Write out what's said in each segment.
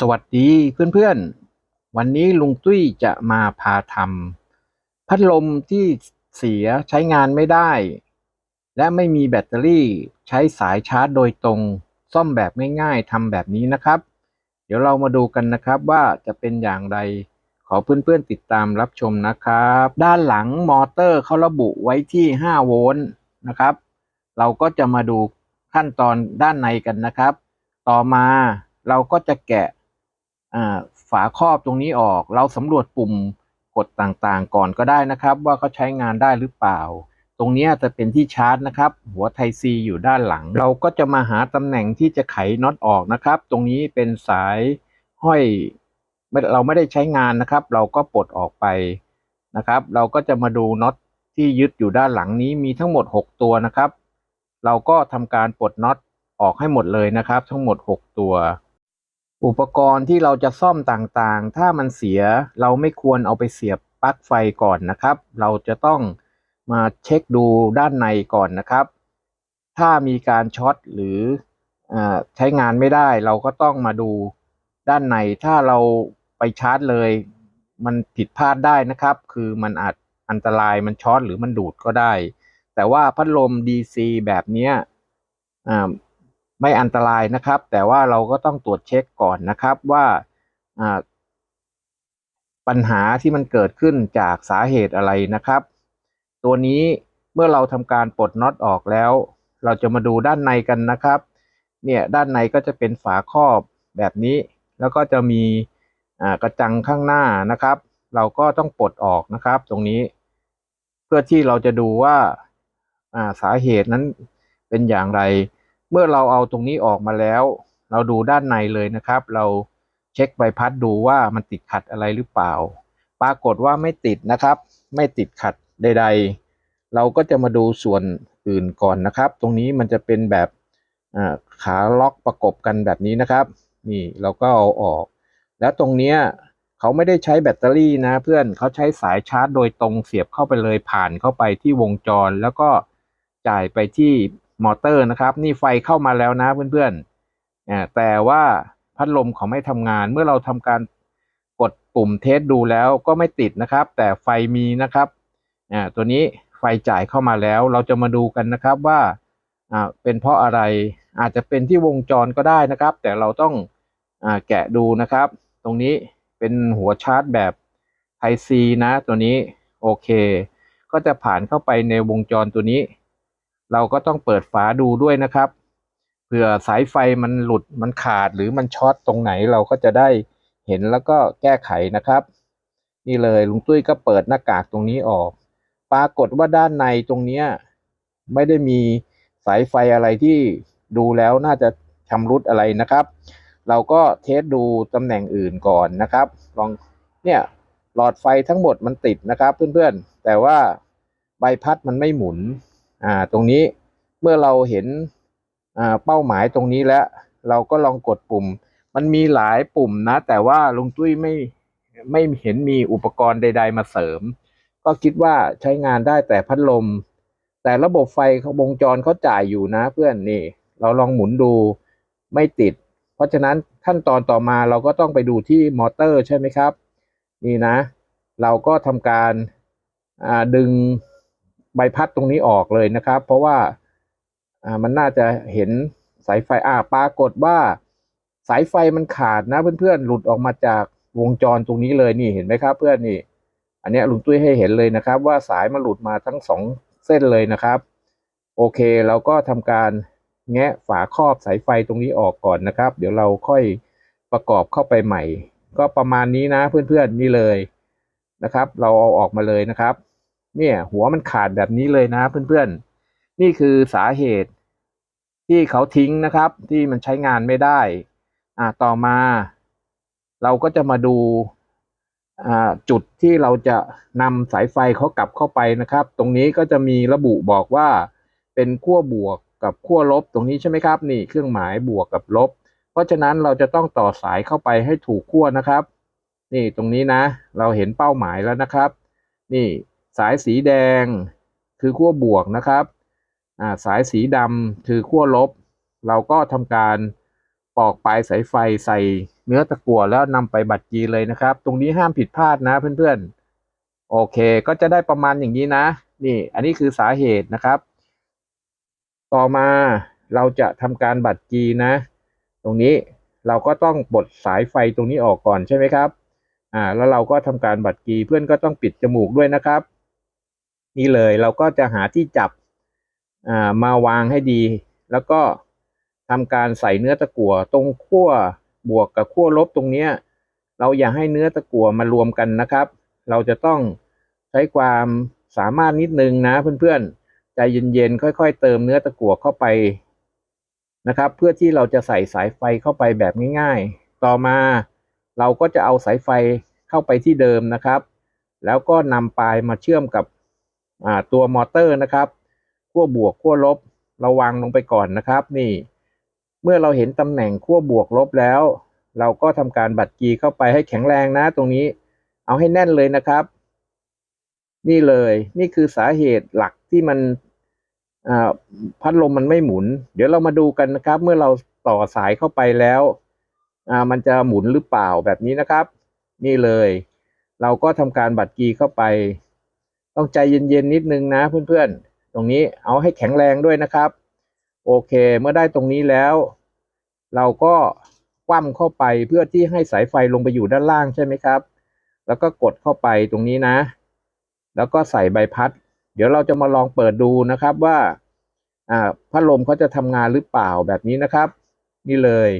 สวัสดีเพื่อนๆ วันนี้ลุงตุ้ยจะมาพาทำพัดลมที่เสียใช้งานไม่ได้ และไม่มีแบตเตอรี่ใช้สายชาร์จโดยตรง ซ่อมแบบง่ายๆทำแบบนี้นะครับ เดี๋ยวเรามาดูกันนะครับว่าจะเป็นอย่างไร ขอเพื่อนๆติดตามรับชมนะครับ ด้านหลังมอเตอร์เขาระบุไว้ที่ 5 โวลต์นะครับ เราก็จะมาดูขั้นตอนด้านในกันนะครับ ต่อมาเราก็จะแกะ ฝาครอบตรงนี้ออก เราสำรวจปุ่มกดต่างๆ ก่อนก็ได้นะครับ ว่าเขาใช้งานได้หรือเปล่า ตรงนี้จะเป็นที่ชาร์จนะครับ หัวไทซีอยู่ด้านหลัง เราก็จะมาหาตำแหน่งที่จะไขน็อตออกนะครับ ตรงนี้เป็นสายห้อยเราไม่ได้ใช้งานนะครับ เราก็ปลดออกไปนะครับ เราก็จะมาดูน็อตที่ยึดอยู่ด้านหลังนี้มีทั้งหมด 6 ตัวนะครับ เราก็ทำการปลดน็อตออกให้หมดเลยนะครับ ทั้งหมด 6 ตัว อุปกรณ์ที่เราจะซ่อมต่างๆ ถ้ามันเสียเราไม่ควรเอาไปเสียบปลั๊กไฟก่อนนะครับ เราจะต้องมาเช็คดูด้านในก่อนนะครับ ถ้ามีการช็อตหรืออใช้งานไม่ได้เราก็ต้องมาดูด้านในถ้าเราไปชาร์จเลย มันผิดพลาดได้นะครับ คือมันอาจอันตรายมันช็อตหรือมันดูดก็ได้ แต่ว่าพัดลม DC แบบนี้ ไม่อันตรายนะครับ แต่ว่าเราก็ต้องตรวจเช็คก่อนนะครับว่าปัญหาที่มันเกิดขึ้นจากสาเหตุอะไรนะครับ ตัวนี้เมื่อเราทำการปลดน็อตออกแล้ว เราจะมาดูด้านในกันนะครับ เนี่ยด้านในก็จะเป็นฝาครอบแบบนี้ แล้วก็จะมีกระจังข้างหน้านะครับ เราก็ต้องปลดออกนะครับ ตรงนี้ เพื่อที่เราจะดูว่าสาเหตุนั้นเป็นอย่างไร เมื่อเราเอาตรงนี้ออกมาแล้ว เราดูด้านในเลยนะครับ เราเช็คใบพัดดูว่ามันติดขัดอะไรหรือเปล่า ปรากฏว่าไม่ติดนะครับ ไม่ติดขัดใด ๆ เราก็จะมาดูส่วนอื่นก่อนนะครับ ตรงนี้มันจะเป็นแบบขาล็อกประกบกันแบบนี้นะครับ นี่เราก็เอาออก แล้วตรงเนี้ยเขาไม่ได้ใช้แบตเตอรี่นะเพื่อนเขาใช้สายชาร์จโดยตรงเสียบเข้าไปเลยผ่านเข้าไปที่วงจร แล้วก็จ่ายไปที่ มอเตอร์นะครับ นี่ไฟเข้ามาแล้วนะเพื่อนๆแต่ว่าพัดลมเขาไม่ทำงาน เมื่อเราทำการกดปุ่มเทสดูแล้วก็ไม่ติดนะครับ แต่ไฟมีนะครับตัวนี้ไฟจ่ายเข้ามาแล้ว เราจะมาดูกันนะครับว่าเป็นเพราะอะไรอาจจะเป็นที่วงจรก็ได้นะครับ แต่เราต้องอแกะดูนะครับ ตรงนี้เป็นหัวชาร์จแบบ Type C นะตัวนี้โอเค ก็จะผ่านเข้าไปในวงจรตัวนี้ เราก็ต้องเปิดฝาดูด้วยนะครับเผื่อสายไฟมันหลุดมันขาดหรือมันช็อตตรงไหนเราก็จะได้เห็นแล้วก็แก้ไขนะครับ นี่เลยลุงตุ้ยก็เปิดหน้ากากตรงนี้ออก ปรากฏว่าด้านในตรงเนี้ยไม่ได้มีสายไฟอะไรที่ดูแล้วน่าจะชำรุดอะไรนะครับ เราก็เทสดูตำแหน่งอื่นก่อนนะครับ ลองเนี่ยหลอดไฟทั้งหมดมันติดนะครับ เพื่อนๆ แต่ว่าใบพัดมันไม่หมุน อ่าตรงนี้เมื่อเราเห็นอ่าเป้าหมายตรงนี้แล้ว เราก็ลองกดปุ่ม มันมีหลายปุ่มนะ แต่ว่าลุงตุ้ยไม่ไม่เห็นมีอุปกรณ์ใด ๆ มาเสริม ก็คิดว่าใช้งานได้แต่พัดลม แต่ระบบไฟเขาวงจรเขาจ่ายอยู่นะ เพื่อนนี่ เราลองหมุนดูไม่ติด เพราะฉะนั้นขั้นตอนต่อมาเราก็ต้องไปดูที่มอเตอร์ใช่ไหมครับ นี่นะ เราก็ทำการอ่าดึง ใบพัดตรงนี้ออกเลยนะครับ เพราะว่าอ่ามันน่าจะเห็นสายไฟอ่าปรากฏว่าสายไฟมันขาดนะเพื่อนๆหลุดออกมาจากวงจรตรงนี้เลยนี่เห็นไหมครับ เพื่อนนี่ อันนี้ลุงตุ้ยให้เห็นเลยนะครับ ว่าสายมันหลุดมาทั้งสองเส้นเลยนะครับ โอเคเราก็ทำการแงะฝาครอบสายไฟตรงนี้ออกก่อนนะครับ เดี๋ยวเราค่อยประกอบเข้าไปใหม่ ก็ประมาณนี้นะเพื่อนๆนี่เลยนะครับ เราเอาออกมาเลยนะครับ เนี่ย หัวมันขาดแบบนี้เลยนะเพื่อนๆ นี่คือสาเหตุที่เขาทิ้งนะครับ ที่มันใช้งานไม่ได้ อ่าต่อมา เราก็จะมาดูอ่าจุดที่เราจะนำสายไฟเขากลับเข้าไปนะครับ ตรงนี้ก็จะมีระบุบอกว่าเป็นขั้วบวกกับขั้วลบตรงนี้ใช่ไหมครับ นี่เครื่องหมายบวกกับลบ เพราะฉะนั้นเราจะต้องต่อสายเข้าไปให้ถูกขั้วนะครับ นี่ตรงนี้นะ เราเห็นเป้าหมายแล้วนะครับ นี่ สายสีแดงคือขั้วบวกนะครับอ่าสายสีดำคือขั้วลบ เราก็ทำการปอกปลายสายไฟใส่เนื้อตะกั่วแล้วนำไปบัดจีเลยนะครับ ตรงนี้ห้ามผิดพลาดนะเพื่อนๆ โอเคก็จะได้ประมาณอย่างนี้นะ นี่อันนี้คือสาเหตุนะครับ ต่อมาเราจะทำการบัดจีนะ ตรงนี้เราก็ต้องปลดสายไฟตรงนี้ออกก่อนใช่ไหมครับ อ่า แล้วเราก็ทำการบัดกีเพื่อนก็ต้องปิดจมูกด้วยนะครับ นี่เลย เราก็จะหาที่จับมาวางให้ดี แล้วก็ทำการใส่เนื้อตะกั่วตรงขั้วบวกกับขั้วลบตรงเนี้ยเราอย่าให้เนื้อตะกั่วมารวมกันนะครับ เราจะต้องใช้ความสามารถนิดนึงนะเพื่อนๆ ใจเย็นๆ ค่อยๆ เติมเนื้อตะกั่วเข้าไปนะครับ เพื่อที่เราจะใส่สายไฟเข้าไปแบบง่ายๆ ต่อมาเราก็จะเอาสายไฟเข้าไปที่เดิมนะครับ แล้วก็นำปลายมาเชื่อมกับ ตัวมอเตอร์นะครับขั้วบวกขั้วลบเราวางลงไปก่อนนะครับ นี่ เมื่อเราเห็นตำแหน่งขั้วบวกลบแล้ว เราก็ทำการบัดกีเข้าไปให้แข็งแรงนะตรงนี้ เอาให้แน่นเลยนะครับ นี่เลยนี่คือสาเหตุหลักที่มันพัดลมมันไม่หมุน เดี๋ยวเรามาดูกันนะครับ เมื่อเราต่อสายเข้าไปแล้วมันจะหมุนหรือเปล่าแบบนี้นะครับ นี่เลย เราก็ทำการบัดกีเข้าไป ต้องใจเย็นๆนิดนึงนะเพื่อนๆ ตรงนี้เอาให้แข็งแรงด้วยนะครับ โอเค เมื่อได้ตรงนี้แล้ว เราก็คว่ำเข้าไปเพื่อที่ให้สายไฟลงไปอยู่ด้านล่างใช่ไหมครับ แล้วก็กดเข้าไปตรงนี้นะ แล้วก็ใส่ใบพัด เดี๋ยวเราจะมาลองเปิดดูนะครับว่าพัดลมเขาจะทำงานหรือเปล่าแบบนี้นะครับ นี่เลย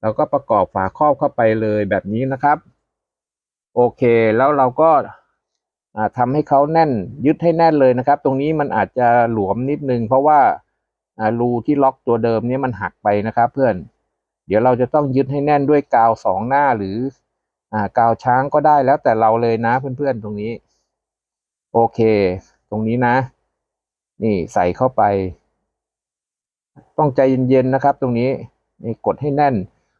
เราก็ประกอบฝาครอบเข้าไปเลยแบบนี้นะครับ โอเคแล้วเราก็ ทำให้เขาแน่นยึดให้แน่นเลยนะครับ ตรงนี้มันอาจจะหลวมนิดนึง เพราะว่ารูที่ล็อกตัวเดิมนี้มันหักไปนะครับเพื่อน เดี๋ยวเราจะต้องยึดให้แน่นด้วยกาวสองหน้าหรืออกาวช้างก็ได้แล้วแต่เราเลยนะเพื่อนๆตรงนี้ โอเค ตรงนี้นะ นี่ใส่เข้าไป ต้องใจเย็นๆนะครับ ตรงนี้นี่กดให้แน่น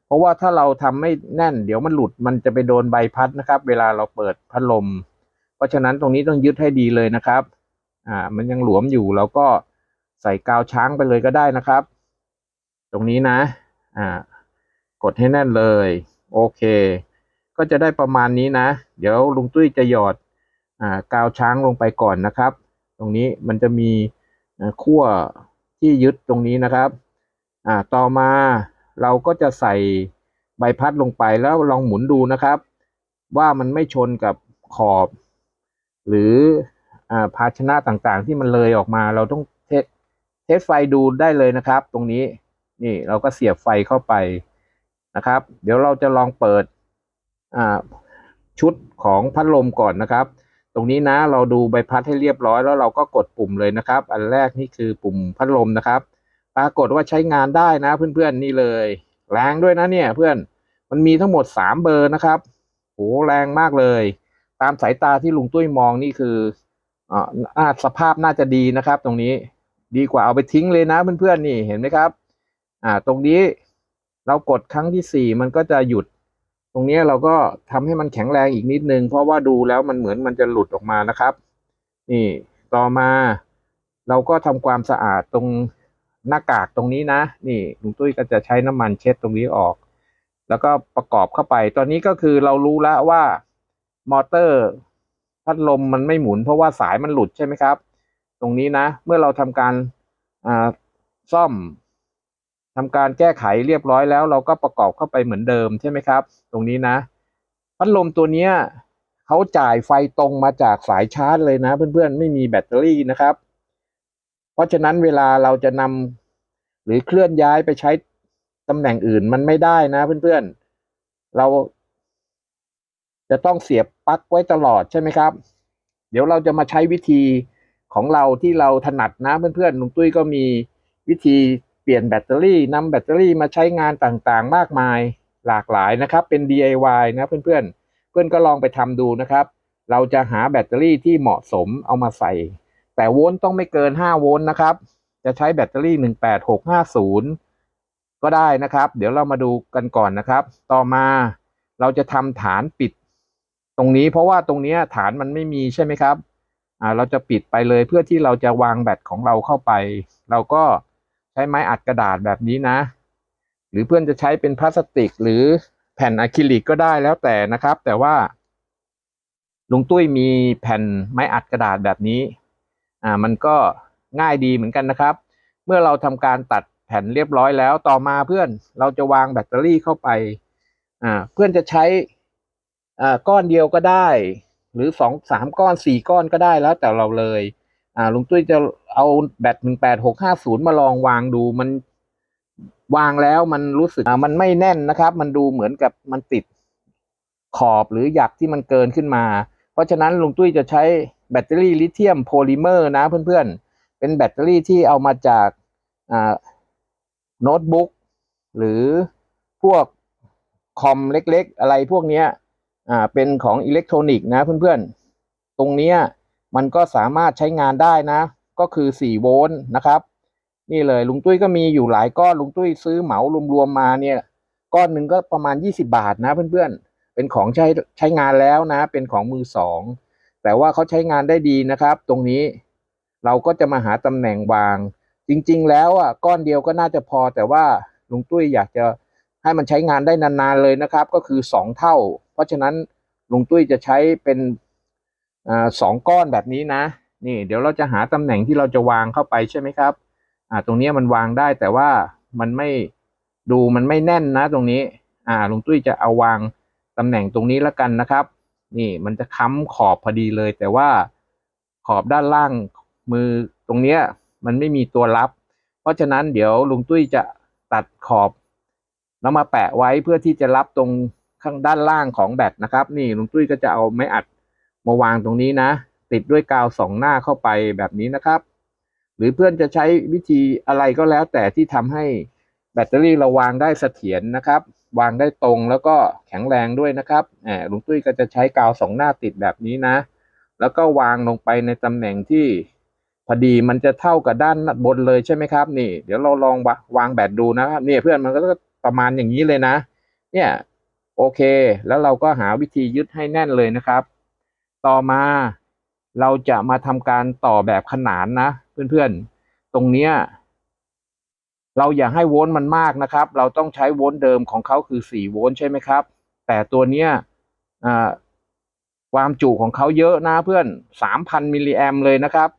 เพราะว่าถ้าเราทำไม่แน่น เดี๋ยวมันหลุดมันจะไปโดนใบพัดนะครับ เวลาเราเปิดพัดลม เพราะฉะนั้นตรงนี้ต้องยึดให้ดีเลยนะครับ อ่า มันยังหลวมอยู่เราก็ใส่กาวช้างไปเลยก็ได้นะครับ ตรงนี้นะ อ่า กดให้แน่นเลย โอเค ก็จะได้ประมาณนี้นะ เดี๋ยวลุงตุ้ยจะหยอด อ่า กาวช้างลงไปก่อนนะครับ ตรงนี้มันจะมีขั้วที่ยึดตรงนี้นะครับ อ่า ต่อมาเราก็จะใส่ใบพัดลงไปแล้วลองหมุนดูนะครับ ว่ามันไม่ชนกับขอบ หรืออ่าภาชนะต่างๆ ที่มันเลยออกมา เราต้องเทสเทสไฟดูได้เลยนะครับ ตรงนี้นี่เราก็เสียบไฟเข้าไปนะครับ เดี๋ยวเราจะลองเปิดชุดของพัดลมก่อนนะครับ ตรงนี้นะเราดูใบพัดให้เรียบร้อยแล้วเราก็กดปุ่มเลยนะครับ อันแรกนี่คือปุ่มพัดลมนะครับ ปรากฏว่าใช้งานได้นะเพื่อนๆนี่เลยแรงด้วยนะเนี่ยเพื่อนมันมีทั้งหมดสามเบอร์นะครับโหแรงมากเลย ตามสายตาที่ลุงตุ้ยมองนี่คืออ่าสภาพน่าจะดีนะครับ ตรงนี้ดีกว่าเอาไปทิ้งเลยนะเพื่อนๆนี่เห็นไหมครับ อ่า ตรงนี้เรากดครั้งที่สี่มันก็จะหยุด ตรงนี้เราก็ทำให้มันแข็งแรงอีกนิดนึง เพราะว่าดูแล้วมันเหมือนมันจะหลุดออกมานะครับ นี่ ต่อมาเราก็ทำความสะอาดตรงหน้ากากตรงนี้นะ นี่ลุงตุ้ยก็จะใช้น้ำมันเช็ดตรงนี้ออก แล้วก็ประกอบเข้าไป ตอนนี้ก็คือเรารู้แล้วว่า มอเตอร์พัดลมมันไม่หมุนเพราะว่าสายมันหลุดใช่ไหมครับ ตรงนี้นะ เมื่อเราทำการซ่อมทำการแก้ไขเรียบร้อยแล้ว เราก็ประกอบเข้าไปเหมือนเดิมใช่ไหมครับ ตรงนี้นะ พัดลมตัวนี้เขาจ่ายไฟตรงมาจากสายชาร์จเลยนะ เพื่อนๆไม่มีแบตเตอรี่นะครับ เพราะฉะนั้นเวลาเราจะนำหรือเคลื่อนย้ายไปใช้ตำแหน่งอื่นมันไม่ได้นะเพื่อนๆ เรา จะต้องเสียบปลั๊กไว้ตลอดใช่ไหมครับ เดี๋ยวเราจะมาใช้วิธีของเราที่เราถนัดนะเพื่อนๆลุงตุ้ยก็มีวิธีเปลี่ยนแบตเตอรี่นำแบตเตอรี่มาใช้งานต่างๆ มากมายหลากหลายนะครับ เป็น DIY นะเพื่อนๆ เพื่อนก็ลองไปทำดูนะครับ เราจะหาแบตเตอรี่ที่เหมาะสมเอามาใส่ แต่โวลต์ต้องไม่เกิน 5 โวลต์นะครับ จะใช้แบตเตอรี่ 18650 ก็ได้นะครับ เดี๋ยวเรามาดูกันก่อนนะครับ ต่อมาเราจะทำฐานปิด ตรงนี้เพราะว่าตรงนี้ฐานมันไม่มีใช่ไหมครับอ่าเราจะปิดไปเลยเพื่อที่เราจะวางแบตของเราเข้าไป เราก็ใช้ไม้อัดกระดาษแบบนี้นะ หรือเพื่อนจะใช้เป็นพลาสติก หรือแผ่นอะคริลิกก็ได้แล้วแต่นะครับ แต่ว่าลุงตุ้ยมีแผ่นไม้อัดกระดาษแบบนี้อ่ามันก็ง่ายดีเหมือนกันนะครับ เมื่อเราทำการตัดแผ่นเรียบร้อยแล้วต่อมาเพื่อนเราจะวางแบตเตอรี่เข้าไปอ่าเพื่อนจะใช้ อ่าก้อนเดียวก็ได้ หรือสองสามก้อนสี่ก้อนก็ได้แล้วแต่เราเลย อ่าลุงตุ้ยจะเอาแบตหนึ่งแปดหกห้าศูนย์มาลองวางดูมันวางแล้วมันรู้สึกอ่ามันไม่แน่นนะครับ มันดูเหมือนกับมันติดขอบหรือหยักที่มันเกินขึ้นมา เพราะฉะนั้นลุงตุ้ยจะใช้แบตเตอรี่ลิเธียมโพลิเมอร์นะเพื่อนๆ เป็นแบตเตอรี่ที่เอามาจากอ่าโน้ตบุ๊กหรือพวกคอมเล็กๆ อะไรพวกเนี้ย อ่าเป็นของอิเล็กทรอนิกส์นะเพื่อนๆ ตรงนี้มันก็สามารถใช้งานได้นะ ก็คือ 4 โวลต์นะครับ นี่เลยลุงตุ้ยก็มีอยู่หลายก้อนลุงตุ้ยซื้อเหมารวมๆมาเนี่ยก้อนหนึ่งก็ประมาณ 20 บาทนะเพื่อนๆ เป็นของใช้ใช้งานแล้วนะ เป็นของมือสอง แต่ว่าเขาใช้งานได้ดีนะครับ ตรงนี้เราก็จะมาหาตำแหน่งวาง จริงๆ แล้วอะก้อนเดียวก็น่าจะพอแต่ว่าลุงตุ้ยอยากจะให้มันใช้งานได้นานๆเลยนะครับ ก็คือสองเท่า เพราะฉะนั้นลุงตุ้ยจะใช้เป็นอสองก้อนแบบนี้นะ นี่เดี๋ยวเราจะหาตำแหน่งที่เราจะวางเข้าไปใช่ไหมครับอ่าตรงนี้มันวางได้แต่ว่ามันไม่ดูมันไม่แน่นนะตรงนี้อ่าลุงตุ้ยจะเอาวางตำแหน่งตรงนี้แล้วกันนะครับ นี่มันจะค้ำขอบพอดีเลย แต่ว่าขอบด้านล่างมือตรงเนี้ยมันไม่มีตัวรับ เพราะฉะนั้นเดี๋ยวลุงตุ้ยจะตัดขอบแล้วมาแปะไว้เพื่อที่จะรับตรง ข้างด้านล่างของแบตนะครับ นี่ลุงตุ้ยก็จะเอาไม้อัดมาวางตรงนี้นะ ติดด้วยกาวสองหน้าเข้าไปแบบนี้นะครับ หรือเพื่อนจะใช้วิธีอะไรก็แล้ว แต่ที่ทำให้แบตเตอรี่เราวางได้เสถียรนะครับ วางได้ตรงแล้วก็แข็งแรงด้วยนะครับแหมลุงตุ้ยก็จะใช้กาวสองหน้าติดแบบนี้นะ แล้วก็วางลงไปในตำแหน่งที่พอดีมันจะเท่ากับด้านบนเลยใช่ไหมครับ นี่ เดี๋ยวเราลองวางแบตดูนะครับเนี่ยเพื่อนมันก็ประมาณอย่างนี้เลยนะ เนี่ย โอเค แล้วเราก็หาวิธียึดให้แน่นเลยนะครับ ต่อมาเราจะมาทำการต่อแบบขนานนะ เพื่อนๆ ตรงเนี้ยเราอย่าให้โวลต์มันมากนะครับ เราต้องใช้โวลต์เดิมของเขาคือ 4 โวลต์ใช่ไหมครับ แต่ตัวเนี้ยความจุของเขาเยอะนะเพื่อน 3,000 มิลลิแอมเลยนะครับ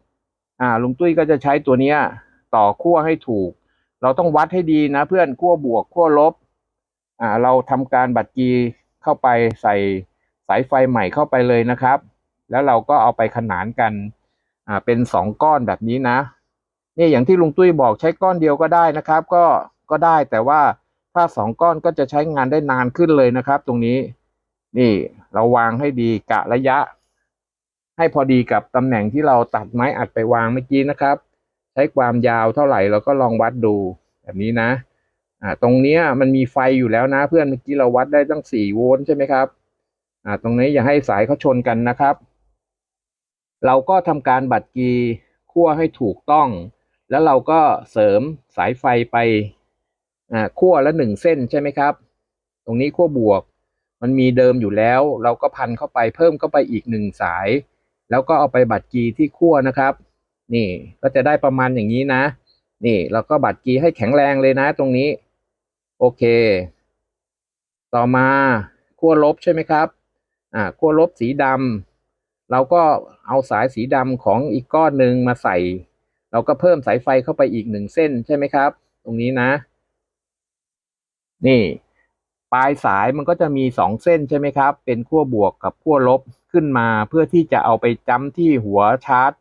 อ่า ลุงตุ้ยก็จะใช้ตัวเนี้ยต่อขั้วให้ถูก เราต้องวัดให้ดีนะเพื่อนขั้วบวกขั้วลบ อ่าเราทำการบัดกีเข้าไปใส่สายไฟใหม่เข้าไปเลยนะครับ แล้วเราก็เอาไปขนานกันอ่าเป็นสองก้อนแบบนี้นะนี่อย่างที่ลุงตุ้ยบอกใช้ก้อนเดียวก็ได้นะครับ ก็ก็ได้แต่ว่าถ้าสองก้อนก็จะใช้งานได้นานขึ้นเลยนะครับ ตรงนี้ นี่เราวางให้ดีกะระยะ ให้พอดีกับตำแหน่งที่เราตัดไม้อัดไปวางเมื่อกี้นะครับ ใช้ความยาวเท่าไหร่เราก็ลองวัดดูแบบนี้นะ อ่าตรงเนี้ยมันมีไฟอยู่แล้วนะเพื่อนเมื่อกี้เราวัดได้ตั้งสี่โวลต์ใช่ไหมครับอ่าตรงนี้อย่าให้สายเขาชนกันนะครับ เราก็ทำการบัดกีขั้วให้ถูกต้อง แล้วเราก็เสริมสายไฟไปอ่าขั้วละหนึ่งเส้นใช่ไหมครับ ตรงนี้ขั้วบวก มันมีเดิมอยู่แล้ว เราก็พันเข้าไปเพิ่มเข้าไปอีกหนึ่งสาย แล้วก็เอาไปบัดกีที่ขั้วนะครับ นี่ก็จะได้ประมาณอย่างนี้นะ นี่เราก็บัดกีให้แข็งแรงเลยนะตรงนี้ โอเค ต่อมาขั้วลบใช่ไหมครับ อ่าขั้วลบสีดำเราก็เอาสายสีดำของอีกก้อนหนึ่งมาใส่ เราก็เพิ่มสายไฟเข้าไปอีกหนึ่งเส้นใช่ไหมครับ ตรงนี้นะ นี่ ปลายสายมันก็จะมีสองเส้นใช่ไหมครับ เป็นขั้วบวกกับขั้วลบขึ้นมาเพื่อที่จะเอาไปจ้ำที่หัวชาร์จ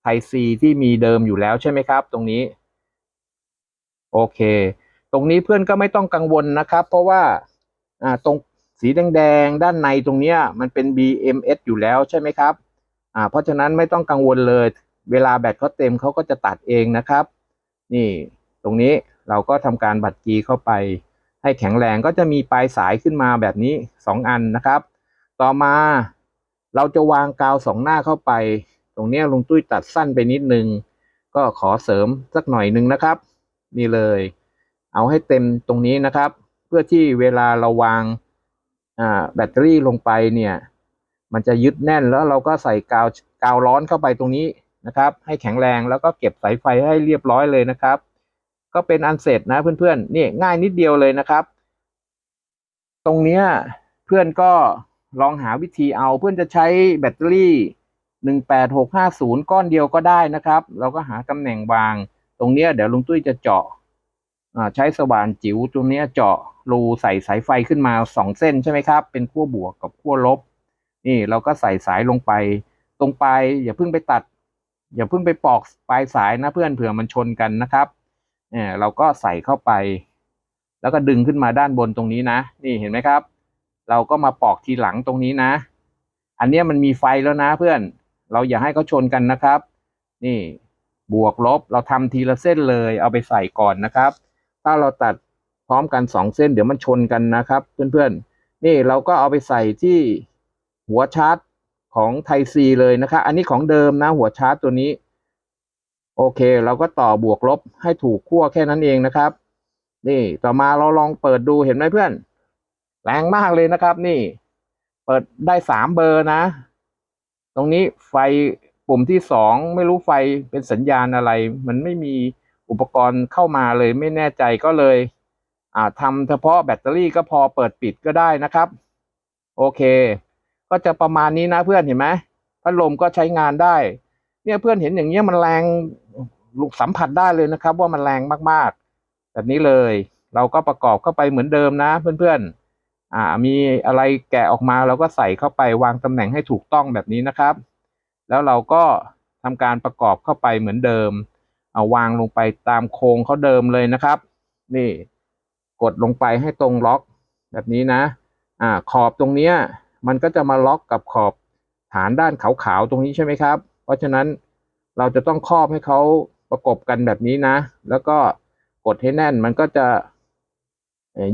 ไทซีที่มีเดิมอยู่แล้วใช่ไหมครับ ตรงนี้ โอเค ตรงนี้เพื่อนก็ไม่ต้องกังวลนะครับ เพราะว่าอ่าตรงสีแดงๆด้านในตรงเนี้ยมันเป็น BMS อยู่แล้วใช่ไหมครับอ่าเพราะฉะนั้นไม่ต้องกังวลเลย เวลาแบตเขาเต็มเขาก็จะตัดเองนะครับ นี่ตรงนี้เราก็ทำการบัดกีเข้าไป ให้แข็งแรงก็จะมีปลายสายขึ้นมาแบบนี้สองอันนะครับ ต่อมาเราจะวางกาวสองหน้าเข้าไป ตรงนี้ลุงตุ้ยตัดสั้นไปนิดนึง ก็ขอเสริมสักหน่อยหนึ่งนะครับ นี่เลย เอาให้เต็มตรงนี้นะครับ เพื่อที่เวลาเราวางแบตเตอรี่ลงไปเนี่ย มันจะยึดแน่นแล้วเราก็ใส่กาวกาวร้อนเข้าไปตรงนี้นะครับ ให้แข็งแรงแล้วก็เก็บสายไฟให้เรียบร้อยเลยนะครับ ก็เป็นอันเสร็จนะเพื่อนๆนี่ง่ายนิดเดียวเลยนะครับ ตรงเนี้ยเพื่อนก็ลองหาวิธีเอาเพื่อนจะใช้แบตเตอรี่หนึ่งแปดหกห้าศูนย์ก้อนเดียวก็ได้นะครับ เราก็หาตำแหน่งวาง ตรงเนี้ยเดี๋ยวลุงตุ้ยจะเจาะ ใช้สว่านจิ๋วตรงนี้เจาะรูใส่สายไฟขึ้นมาสองเส้นใช่ไหมครับ เป็นขั้วบวกกับขั้วลบ นี่เราก็ใส่สายลงไป ตรงปลายอย่าเพิ่งไปตัด อย่าเพิ่งไปปอกปลายสายนะเพื่อนเผื่อมันชนกันนะครับเนี่ยเราก็ใส่เข้าไป แล้วก็ดึงขึ้นมาด้านบนตรงนี้นะ นี่เห็นไหมครับ เราก็มาปอกทีหลังตรงนี้นะ อันนี้มันมีไฟแล้วนะเพื่อน เราอย่าให้เขาชนกันนะครับ นี่บวกลบเราทำทีละเส้นเลย เอาไปใส่ก่อนนะครับ ถ้าเราตัดพร้อมกันสองเส้น เดี๋ยวมันชนกันนะครับ เพื่อนๆ นี่เราก็เอาไปใส่ที่หัวชาร์จของไทซีเลยนะครับ อันนี้ของเดิมนะหัวชาร์จตัวนี้ โอเค เราก็ต่อบวกลบให้ถูกขั้วแค่นั้นเองนะครับ นี่ต่อมาเราลองเปิดดูเห็นไหมเพื่อน แรงมากเลยนะครับ นี่ เปิดได้สามเบอร์นะ ตรงนี้ไฟปุ่มที่สองไม่รู้ไฟเป็นสัญญาณอะไร มันไม่มี อุปกรณ์เข้ามาเลยไม่แน่ใจก็เลยอ่าทำเฉพาะแบตเตอรี่ก็พอเปิดปิดก็ได้นะครับ โอเค ก็จะประมาณนี้นะเพื่อนเห็นไหมพัดลมก็ใช้งานได้ เนี่ยเพื่อนเห็นอย่างเงี้ยมันแรงลูกสัมผัสได้เลยนะครับ ว่ามันแรงมากๆ แบบนี้เลย เราก็ประกอบเข้าไปเหมือนเดิมนะเพื่อนๆอ่ามีอะไรแกะออกมาเราก็ใส่เข้าไปวางตำแหน่งให้ถูกต้องแบบนี้นะครับ แล้วเราก็ทำการประกอบเข้าไปเหมือนเดิม เอาวางลงไปตามโครงเขาเดิมเลยนะครับ นี่กดลงไปให้ตรงล็อก แบบนี้นะ อ่าขอบตรงเนี้ยมันก็จะมาล็อกกับขอบฐานด้านขาวๆตรงนี้ใช่ไหมครับ เพราะฉะนั้นเราจะต้องครอบให้เขาประกบกันแบบนี้นะ แล้วก็กดให้แน่นมันก็จะ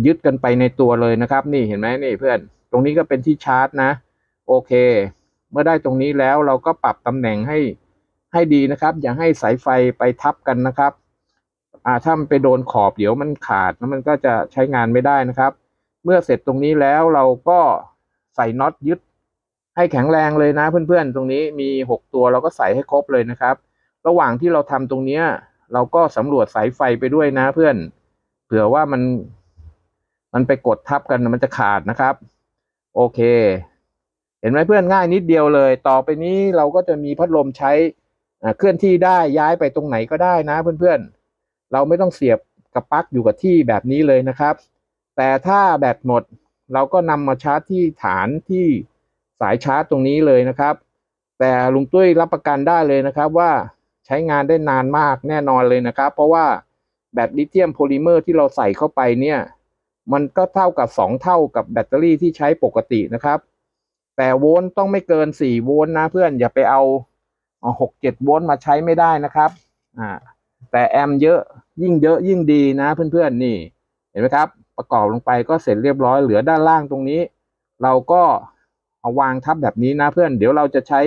ยึดกันไปในตัวเลยนะครับ นี่เห็นไหมนี่เพื่อน ตรงนี้ก็เป็นที่ชาร์จนะ โอเค เมื่อได้ตรงนี้แล้วเราก็ปรับตำแหน่งให้ ให้ดีนะครับ อย่าให้สายไฟไปทับกันนะครับ อ่าถ้ามันไปโดนขอบเดี๋ยวมันขาดแล้วมันก็จะใช้งานไม่ได้นะครับ เมื่อเสร็จตรงนี้แล้วเราก็ใส่น็อตยึด ให้แข็งแรงเลยนะเพื่อนๆ ตรงนี้มีหกตัวเราก็ใส่ให้ครบเลยนะครับ ระหว่างที่เราทำตรงเนี้ยเราก็สำรวจสายไฟไปด้วยนะเพื่อน เผื่อว่ามัน มันไปกดทับกันมันจะขาดนะครับ โอเค เห็นไหมเพื่อนง่ายนิดเดียวเลย ต่อไปนี้เราก็จะมีพัดลมใช้ เคลื่อนที่ได้ย้ายไปตรงไหนก็ได้นะเพื่อนๆ เราไม่ต้องเสียบกับปลั๊กอยู่กับที่แบบนี้เลยนะครับ แต่ถ้าแบตหมดเราก็นำมาชาร์จที่ฐานที่สายชาร์จตรงนี้เลยนะครับ แต่ลุงตุ้ยรับประกันได้เลยนะครับว่าใช้งานได้นานมากแน่นอนเลยนะครับ เพราะว่าแบตลิเธียมโพลิเมอร์ที่เราใส่เข้าไปเนี่ย มันก็เท่ากับ 2 เท่ากับแบตเตอรี่ที่ใช้ปกตินะครับ แต่โวลต์ต้องไม่เกิน 4 โวลต์นะเพื่อนอย่าไปเอา เอา6 7โวลต์มาใช้ไม่ได้นะครับอ่าแต่แอมเยอะยิ่งเยอะยิ่งดีนะเพื่อนๆนี่เห็นไหมครับ ประกอบลงไปก็เสร็จเรียบร้อยเหลือด้านล่างตรงนี้ เราก็เอาวางทับแบบนี้นะเพื่อน เดี๋ยวเราจะใช้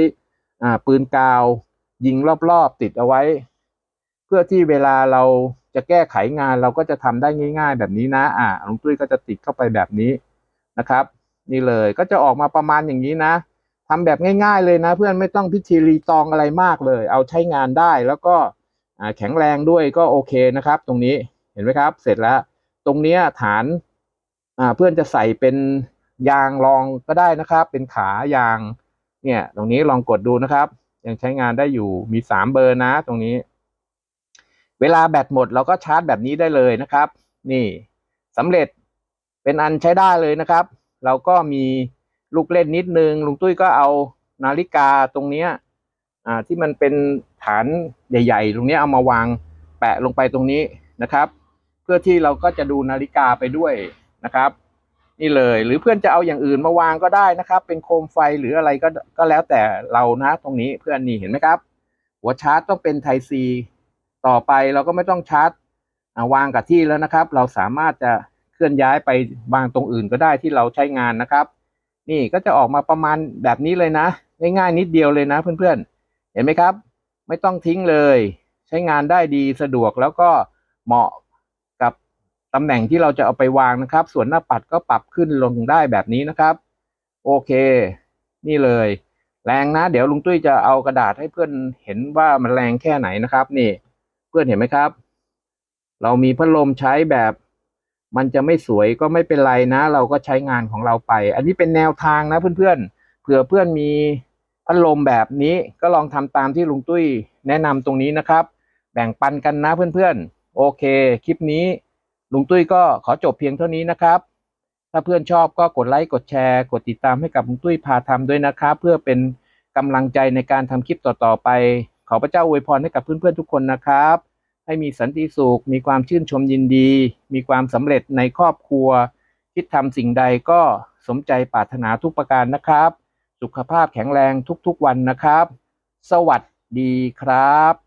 อ่าปืนกาวยิงรอบๆติดเอาไว้ เพื่อที่เวลาเราจะแก้ไขงานเราก็จะทำได้ง่าย ๆ แบบนี้นะ อ่าลุงตุ้ยก็จะติดเข้าไปแบบนี้นะครับ นี่เลยก็จะออกมาประมาณอย่างนี้นะ ทำแบบง่ายๆเลยนะ เพื่อนไม่ต้องพิธีรีตองอะไรมากเลย เอาใช้งานได้แล้วก็แข็งแรงด้วยก็โอเคนะครับ ตรงนี้เห็นไหมครับ เสร็จแล้ว ตรงเนี้ยฐานเพื่อนจะใส่เป็นยางรองก็ได้นะครับ เป็นขายางเนี่ยตรงนี้ลองกดดูนะครับ ยังใช้งานได้อยู่มีสามเบอร์นะตรงนี้ เวลาแบตหมดเราก็ชาร์จแบบนี้ได้เลยนะครับ นี่สำเร็จเป็นอันใช้ได้เลยนะครับ เราก็มี ลูกเล่นนิดนึงลุงตุ้ยก็เอานาฬิกาตรงเนี้ยอ่าที่มันเป็นฐานใหญ่ๆตรงนี้เอามาวางแปะลงไปตรงนี้นะครับ เพื่อที่เราก็จะดูนาฬิกาไปด้วยนะครับ นี่เลยหรือเพื่อนจะเอาอย่างอื่นมาวางก็ได้นะครับ เป็นโคมไฟหรืออะไรก็ก็แล้วแต่เรานะตรงนี้เพื่อนนี่เห็นไหมครับ หัวชาร์จต้องเป็นไทซีต่อไปเราก็ไม่ต้องชาร์จาวางกับที่แล้วนะครับ เราสามารถจะเคลื่อนย้ายไปวางตรงอื่นก็ได้ที่เราใช้งานนะครับ นี่ก็จะออกมาประมาณแบบนี้เลยนะง่ายๆนิดเดียวเลยนะเพื่อนๆ เห็นไหมครับ ไม่ต้องทิ้งเลย ใช้งานได้ดีสะดวกแล้วก็เหมาะกับตำแหน่งที่เราจะเอาไปวางนะครับ ส่วนหน้าปัดก็ปรับขึ้นลงได้แบบนี้นะครับ โอเค นี่เลย แรงนะ เดี๋ยวลุงตุ้ยจะเอากระดาษให้เพื่อนเห็นว่ามันแรงแค่ไหนนะครับ นี่ เพื่อนเห็นไหมครับ เรามีพัดลมใช้แบบ มันจะไม่สวยก็ไม่เป็นไรนะ เราก็ใช้งานของเราไป อันนี้เป็นแนวทางนะเพื่อนๆเผื่อเพื่อนมีพัดลมแบบนี้ก็ลองทำตามที่ลุงตุ้ยแนะนำตรงนี้นะครับ แบ่งปันกันนะเพื่อนๆ โอเค คลิปนี้ลุงตุ้ยก็ขอจบเพียงเท่านี้นะครับ ถ้าเพื่อนชอบก็กดไลค์กดแชร์ กดติดตามให้กับลุงตุ้ยพาทำด้วยนะครับ เพื่อเป็นกำลังใจในการทำคลิปต่อๆไป ขอพระเจ้าอวยพรให้กับเพื่อนๆทุกคนนะครับ ให้มีสันติสุข มีความชื่นชมยินดี มีความสำเร็จในครอบครัว คิดทำสิ่งใดก็สมใจปรารถนาทุกประการนะครับ สุขภาพแข็งแรงทุกๆวันนะครับ สวัสดีครับ